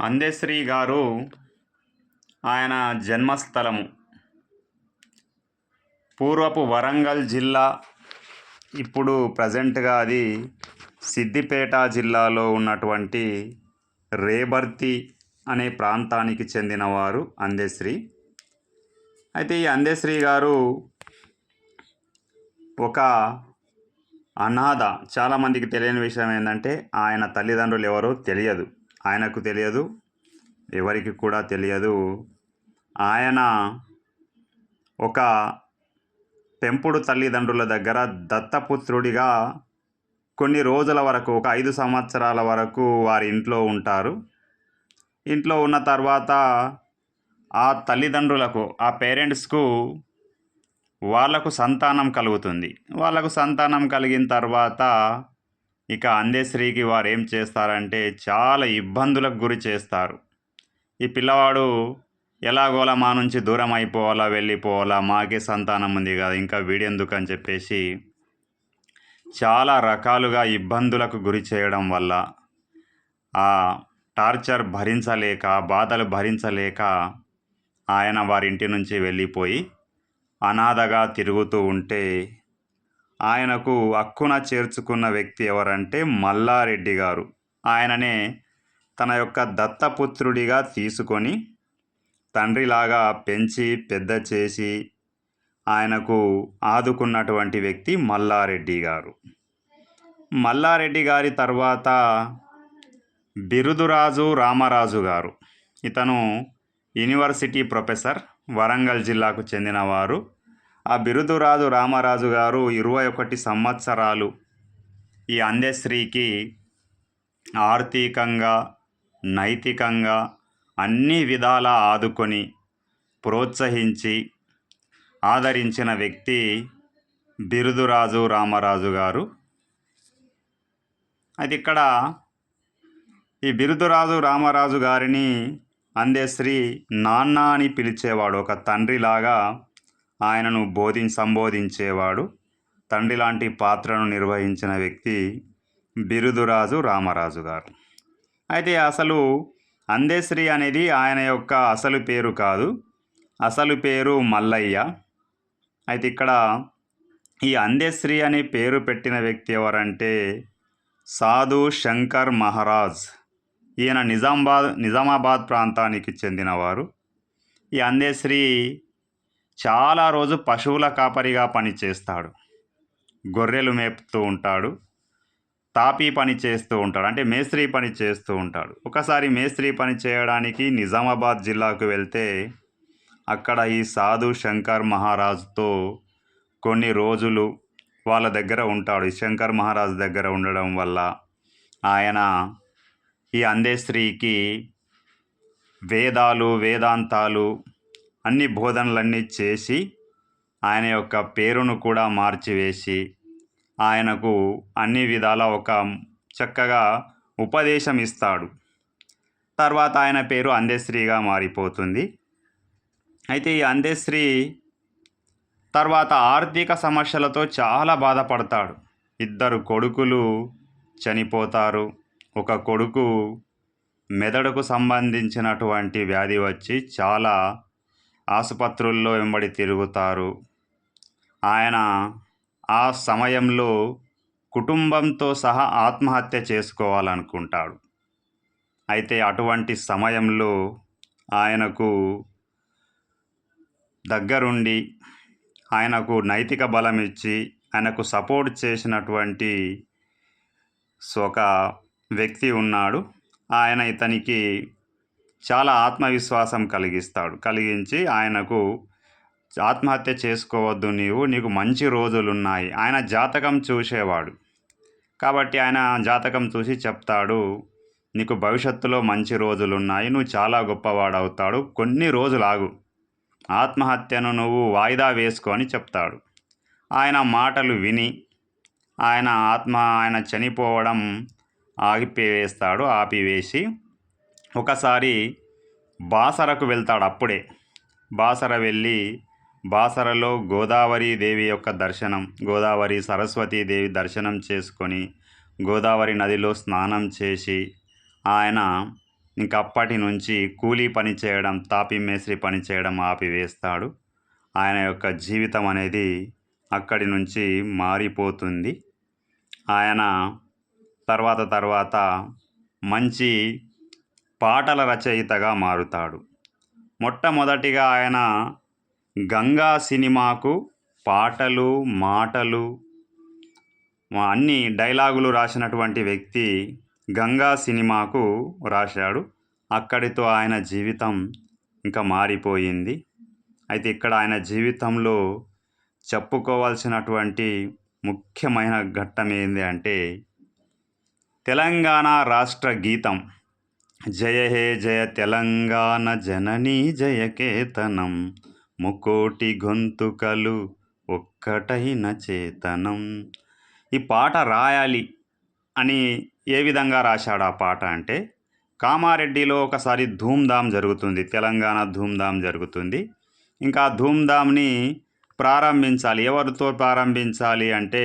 అందెశ్రీ గారు ఆయన జన్మస్థలము. పూర్వపు వరంగల్ జిల్లా ఇప్పుడు ప్రజెంట్గా అది సిద్దిపేట జిల్లాలో ఉన్నటువంటి రేబర్తి అనే ప్రాంతానికి చెందినవారు అందేశ్రీ. అయితే ఈ అందేశ్రీ గారు ఒక అనాథ. చాలామందికి తెలియని విషయం ఏంటంటే ఆయన తల్లిదండ్రులు ఎవరో తెలియదు. ఆయనకు తెలియదు ఎవరికి కూడా తెలియదు. ఆయన ఒక పెంపుడు తల్లిదండ్రుల దగ్గర దత్తపుత్రుడిగా కొన్ని రోజుల వరకు ఒక ఐదు సంవత్సరాల వరకు వారి ఇంట్లో ఉంటారు. ఇంట్లో ఉన్న తర్వాత ఆ తల్లిదండ్రులకు ఆ పేరెంట్స్కు వాళ్ళకు సంతానం కలుగుతుంది. వాళ్ళకు సంతానం కలిగిన తర్వాత ఇక అందేశ్రీకి వారు ఏం చేస్తారంటే చాలా ఇబ్బందులకు గురి చేస్తారు. ఈ పిల్లవాడు ఎలాగోలా మా నుంచి దూరం అయిపోవాలా వెళ్ళిపోవాలా మాకే సంతానం ఉంది కదా ఇంకా వీడెందుకు అని చెప్పేసి చాలా రకాలుగా ఇబ్బందులకు గురి చేయడం వల్ల ఆ టార్చర్ భరించలేక బాధలు భరించలేక ఆయన వారింటి నుంచి వెళ్ళిపోయి అనాథగా తిరుగుతూ ఉంటే ఆయనకు హక్కున చేర్చుకున్న వ్యక్తి ఎవరంటే మల్లారెడ్డి గారు. ఆయననే తన యొక్క దత్తపుత్రుడిగా తీసుకొని తండ్రిలాగా పెంచి పెద్ద చేసి ఆయనకు ఆదుకున్నటువంటి వ్యక్తి మల్లారెడ్డి గారు. మల్లారెడ్డి గారి తర్వాత బిరుదురాజు రామరాజు గారు. ఇతను యూనివర్సిటీ ప్రొఫెసర్ వరంగల్ జిల్లాకు చెందినవారు. ఆ బిరుదురాజు రామరాజు గారు ఇరవై ఒకటి సంవత్సరాలు ఈ అందశ్రీకి ఆర్థికంగా నైతికంగా అన్ని విధాల ఆదుకొని ప్రోత్సహించి ఆదరించిన వ్యక్తి బిరుదురాజు రామరాజు గారు. అది ఇక్కడ ఈ బిరుదురాజు రామరాజు గారిని అందేశ్రీ నాన్న అని పిలిచేవాడు. ఒక తండ్రిలాగా ఆయనను బోధి సంబోధించేవాడు. తండ్రి లాంటి పాత్రను నిర్వహించిన వ్యక్తి బిరుదురాజు రామరాజు గారు. అయితే అసలు అందేశ్రీ అనేది ఆయన యొక్క అసలు పేరు కాదు. అసలు పేరు మల్లయ్య. అయితే ఇక్కడ ఈ అందేశ్రీ అనే పేరు పెట్టిన వ్యక్తి ఎవరంటే సాధు శంకర్ మహారాజ్. ఈయన నిజామాబాద్ నిజామాబాద్ ప్రాంతానికి చెందినవారు. ఈ అందేశ్రీ చాలా రోజు పశువుల కాపరిగా పనిచేస్తాడు గొర్రెలు మేపుతూ ఉంటాడు. తాపీ పని చేస్తూ ఉంటాడు. అంటే మేస్త్రీ పని చేస్తూ ఉంటాడు. ఒకసారి మేస్త్రీ పని చేయడానికి నిజామాబాద్ జిల్లాకు వెళ్తే అక్కడ ఈ సాధు శంకర్ మహారాజుతో కొన్ని రోజులు వాళ్ళ దగ్గర ఉంటాడు. ఈ శంకర్ మహారాజ్ దగ్గర ఉండడం వల్ల ఆయన ఈ అందేశ్రీకి వేదాలు వేదాంతాలు అన్ని బోధనలన్నీ చేసి ఆయన యొక్క పేరును కూడా మార్చివేసి ఆయనకు అన్ని విధాల ఒక చక్కగా ఉపదేశం ఇస్తాడు. తర్వాత ఆయన పేరు అందేశ్రీగా మారిపోతుంది. అయితే ఈ అందేశ్రీ తర్వాత ఆర్థిక సమస్యలతో చాలా బాధపడతాడు. ఇద్దరు కొడుకులు చనిపోతారు. ఒక కొడుకు మెదడుకు సంబంధించినటువంటి వ్యాధి వచ్చి చాలా ఆసుపత్రుల్లో వెంబడి తిరుగుతారు. ఆయన ఆ సమయంలో కుటుంబంతో సహా ఆత్మహత్య చేసుకోవాలనుకుంటాడు. అయితే అటువంటి సమయంలో ఆయనకు దగ్గరుండి ఆయనకు నైతిక బలం ఇచ్చి ఆయనకు సపోర్ట్ చేసినటువంటి ఒక వ్యక్తి ఉన్నాడు. ఆయన ఇతనికి చాలా ఆత్మవిశ్వాసం కలిగిస్తాడు. కలిగించి ఆయనకు ఆత్మహత్య చేసుకోవద్దు నీవు నీకు మంచి రోజులు ఉన్నాయి ఆయన జాతకం చూసేవాడు. కాబట్టి ఆయన జాతకం చూసి చెప్తాడు నీకు భవిష్యత్తులో మంచి రోజులు ఉన్నాయి నువ్వు చాలా గొప్పవాడవుతాడు కొన్ని రోజులు ఆగు ఆత్మహత్యను నువ్వు వాయిదా వేసుకో అని చెప్తాడు. ఆయన మాటలు విని ఆయన ఆత్మ ఆయన చనిపోవడం ఆగిపివేస్తాడు ఆపివేసి ఒకసారి బాసరకు వెళ్తాడు అప్పుడే. బాసర వెళ్ళి బాసరలో గోదావరి దేవి యొక్క దర్శనం గోదావరి సరస్వతి దేవి దర్శనం చేసుకొని గోదావరి నదిలో స్నానం చేసి ఆయన ఇంకప్పటి నుంచి కూలీ పని చేయడం తాపి మేస్త్రి పని చేయడం ఆపివేస్తాడు. ఆయన యొక్క జీవితం అనేది అక్కడి నుంచి మారిపోతుంది. ఆయన తర్వాత తర్వాత మంచి పాటల రచయితగా మారుతాడు. మొట్టమొదటిగా ఆయన గంగా సినిమాకు పాటలు మాటలు అన్ని డైలాగులు రాసినటువంటి వ్యక్తి గంగా సినిమాకు రాశాడు. అక్కడితో ఆయన జీవితం ఇంకా మారిపోయింది. అయితే ఇక్కడ ఆయన జీవితంలో చెప్పుకోవాల్సినటువంటి ముఖ్యమైన ఘట్టం ఏంది అంటే తెలంగాణ రాష్ట్ర గీతం. జయ హే జయ తెలంగాణ జననీ జయకేతనం ముకోటి గొంతుకలు ఒక్కటైన చేతనం. ఈ పాట రాయాలి అని ఏ విధంగా రాశాడు ఆ పాట అంటే కామారెడ్డిలో ఒకసారి ధూమ్ధామ్ జరుగుతుంది తెలంగాణ ధూమ్ధామ్ జరుగుతుంది. ఇంకా ధూమ్ధామ్ని ప్రారంభించాలి. ఎవరితో ప్రారంభించాలి అంటే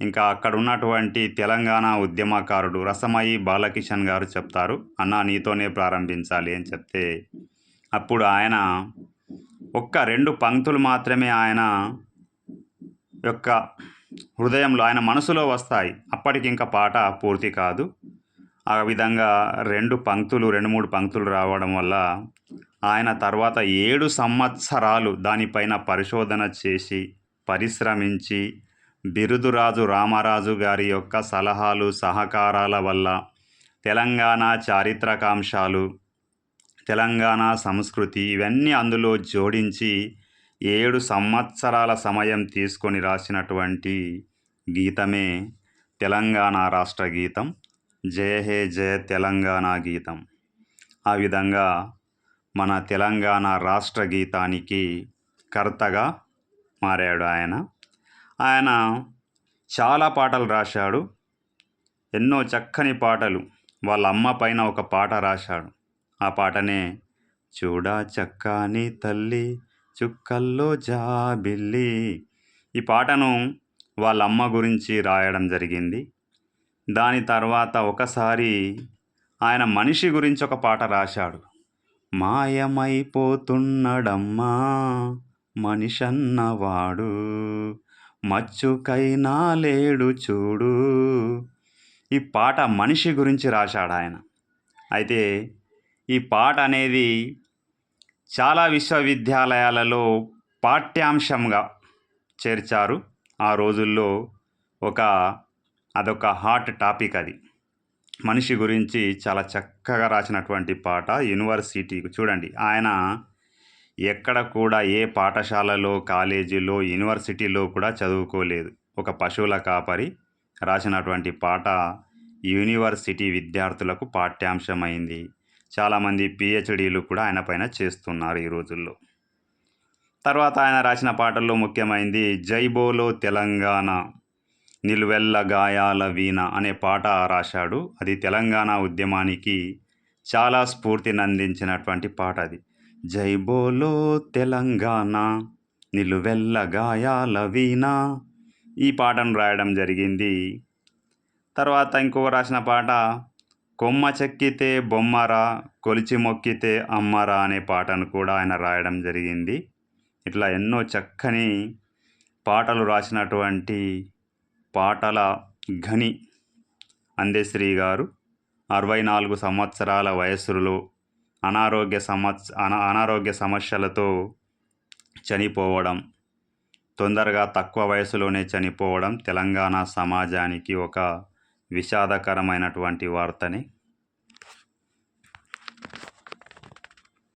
ఇంకా అక్కడ ఉన్నటువంటి తెలంగాణ ఉద్యమకారుడు రసమయి బాలకిషన్ గారు చెప్తారు అన్న నీతోనే ప్రారంభించాలి అని చెప్తే అప్పుడు ఆయన ఒక్క రెండు పంక్తులు మాత్రమే ఆయన యొక్క హృదయంలో ఆయన మనసులో వస్తాయి. అప్పటికి ఇంకా పాట పూర్తి కాదు. ఆ విధంగా రెండు పంక్తులు రెండు మూడు పంక్తులు రావడం వల్ల ఆయన తర్వాత ఏడు సంవత్సరాలు దానిపైన పరిశోధన చేసి పరిశ్రమించి బిరుదురాజు రామరాజు గారి యొక్క సలహాలు సహకారాల వల్ల తెలంగాణ చారిత్రకాంశాలు తెలంగాణ సంస్కృతి ఇవన్నీ అందులో జోడించి ఏడు సంవత్సరాల సమయం తీసుకొని రాసినటువంటి గీతమే తెలంగాణ రాష్ట్ర గీతం. జయ హే జయ తెలంగాణ గీతం. ఆ విధంగా మన తెలంగాణ రాష్ట్ర గీతానికి కర్తగా మారాడు ఆయన. ఆయన చాలా పాటలు రాశాడు. ఎన్నో చక్కని పాటలు. వాళ్ళ అమ్మ పైన ఒక పాట రాశాడు. ఆ పాటనే చూడా చక్కని తల్లి చుక్కల్లో జాబిల్లి ఈ పాటను వాళ్ళ అమ్మ గురించి రాయడం జరిగింది. దాని తర్వాత ఒకసారి ఆయన మనిషి గురించి ఒక పాట రాశాడు. మాయమైపోతున్నడమ్మా మనిషన్నవాడు మచ్చుకైనా లేడు చూడు. ఈ పాట మనిషి గురించి రాశాడు ఆయన. అయితే ఈ పాట అనేది చాలా విశ్వవిద్యాలయాలలో పాఠ్యాంశంగా చేర్చారు. ఆ రోజుల్లో ఒక అదొక హాట్ టాపిక్ అది. మనిషి గురించి చాలా చక్కగా రాసినటువంటి పాట యూనివర్సిటీ చూడండి. ఆయన ఎక్కడ కూడా ఏ పాఠశాలలో కాలేజీలో యూనివర్సిటీలో కూడా చదువుకోలేదు. ఒక పశువుల కాపరి రాసినటువంటి పాట యూనివర్సిటీ విద్యార్థులకు పాఠ్యాంశమైంది. చాలామంది పిహెచ్డీలు కూడా ఆయన పైన చేస్తున్నారు ఈ రోజుల్లో. తర్వాత ఆయన రాసిన పాటల్లో ముఖ్యమైనది జై బోలో తెలంగాణ నిలువెల్ల గాయాల వీణ అనే పాట రాశాడు. అది తెలంగాణ ఉద్యమానికి చాలా స్ఫూర్తిని అందించినటువంటి పాట అది. జై బోలో తెలంగాణ నిలువెల్ల గాయాల వీణా. ఈ పాటను రాయడం జరిగింది. తర్వాత ఇంకొక రాసిన పాట కొమ్మ చెక్కితే బొమ్మరా కొలిచి మొక్కితే అమ్మరా అనే పాటను కూడా ఆయన రాయడం జరిగింది. ఇట్లా ఎన్నో చక్కని పాటలు రాసినటువంటి పాటల ఘని అందేశ్రీ గారు. అరవై నాలుగు సంవత్సరాల వయస్సులో అనారోగ్య సమస్య అనారోగ్య సమస్యలతో చనిపోవడం తొందరగా తక్కువ వయసులోనే చనిపోవడం తెలంగాణ సమాజానికి ఒక విషాదకరమైనటువంటి వార్తని.